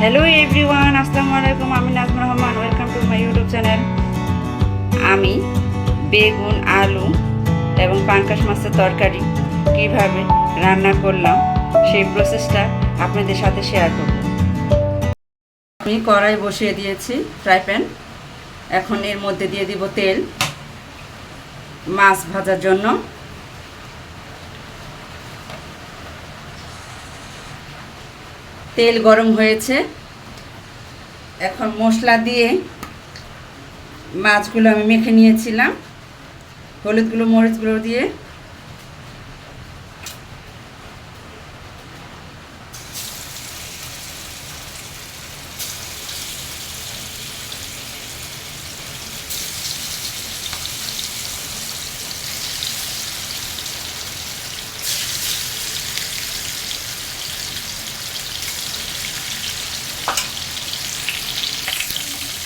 Hello everyone আসসালামু আলাইকুম আমি Nazma Rahman welcome to my YouTube channel আমি বেগুন, আলু এবং পাঙ্কাশ মাছের তরকারি কীভাবে রান্না করলাম, সেই প্রসেসটা আপনাদের সাথে শেয়ার করব। আমি কড়াই বসিয়ে দিয়েছি ফ্রাই প্যান এখন এর মধ্যে দিয়ে দিব তেল। মাছ ভাজার জন্য তেল গরম হয়েছে। এখন মশলা দিয়ে মাছগুলো আমি মেখে নিয়েছিলাম। হলুদগুলো মরিচগুলো দিয়ে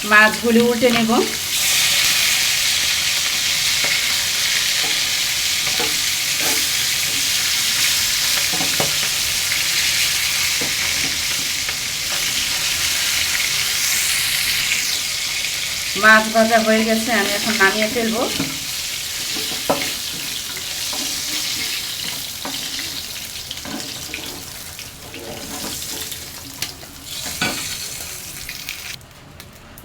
মাছগুলি উল্টে নেব। মাছ ভাজা হয়ে গেছে আমি এখন নামিয়ে ফেলব।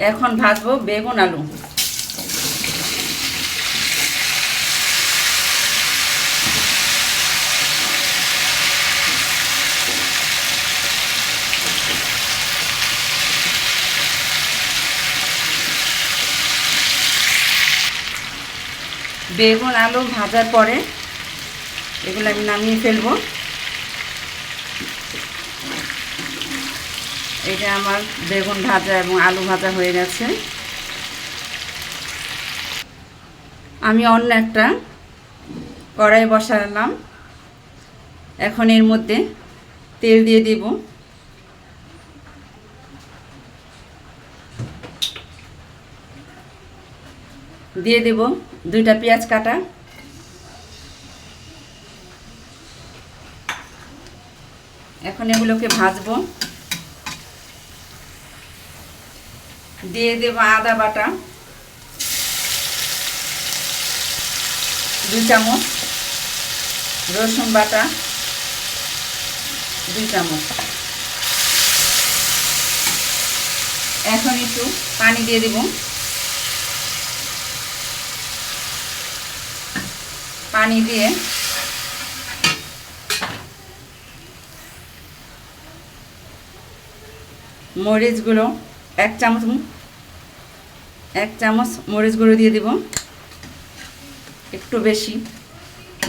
এখন ভাজবো বেগুন আলু। বেগুন আলু ভাজার পরে এগুলো আমি নামিয়ে ফেলব। এটা আমার বেগুন ভাজা এবং আলু ভাজা হয়ে গেছে। আমি অন্য একটা কড়াই বসালাম। এখন এর মধ্যে তেল দিয়ে দিব। দিয়ে দেব দুইটা পেঁয়াজ কাটা। এখন এগুলোকে ভাজবো। দিয়ে দেব আদা বাটা। দুই চামচ রসুন বাটা। দুই চামচ। এখন একটু পানি দিয়ে দেব। পানি দিয়ে মরিচগুলো এক চামচ এক চামচ মরিচ গুঁড়ো দিয়ে দিব, একটু বেশি,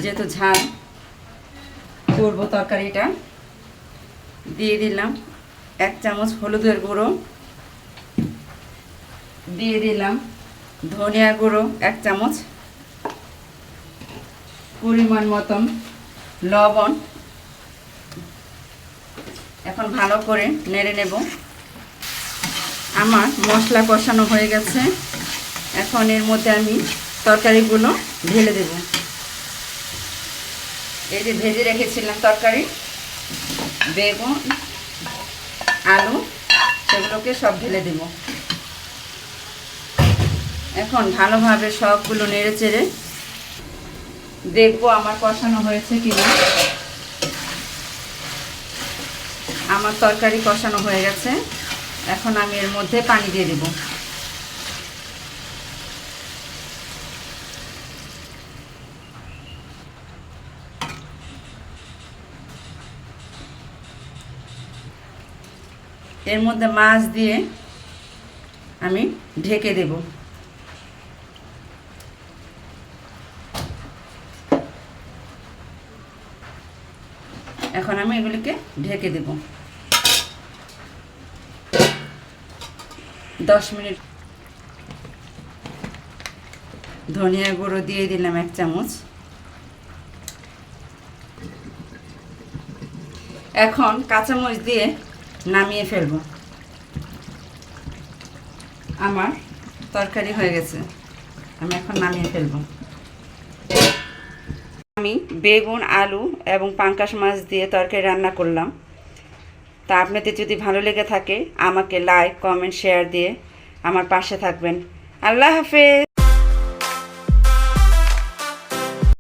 যেহেতু ঝাল, করব তরকারিটা দিয়ে দিলাম এক চামচ হলুদের গুঁড়ো, দিয়ে দিলাম ধনিয়া গুঁড়ো এক চামচ, পরিমাণ মতন লবণ। এখন ভালো করে নেড়ে নেব। আমার মশলা কষানো হয়ে গেছে। এখন এর মধ্যে আমি তরকারিগুলো ঢেলে দেব। এই যে ভেজে রেখেছিলাম তরকারি, বেগুন, আলু, সেগুলোকে সব ঢেলে দেব। এখন ভালোভাবে সবগুলো নেড়ে চেড়ে দেখব আমার কষানো হয়েছে কিনা। আমার তরকারি কষানো হয়ে গেছে। এখন আমি এর মধ্যে পানি দিয়ে দেব। এর মধ্যে মাছ দিয়ে আমি ঢেকে দেব। এখন আমি এগুলিকে ঢেকে দেবো। দশ মিনিট। ধনিয়া গুঁড়ো দিয়ে দিলাম এক চামচ। এখন কাঁচামরিচ দিয়ে নামিয়ে ফেলব। আমার তরকারি হয়ে গেছে। আমি এখন নামিয়ে ফেলব। আমি বেগুন, আলু এবং পাঙ্কাশ মাছ দিয়ে তরকারি রান্না করলাম। তা আপনাদের যদি ভালো লেগে থাকে, আমাকে লাইক কমেন্ট শেয়ার দিয়ে আমার পাশে থাকবেন। আল্লাহ হাফেজ!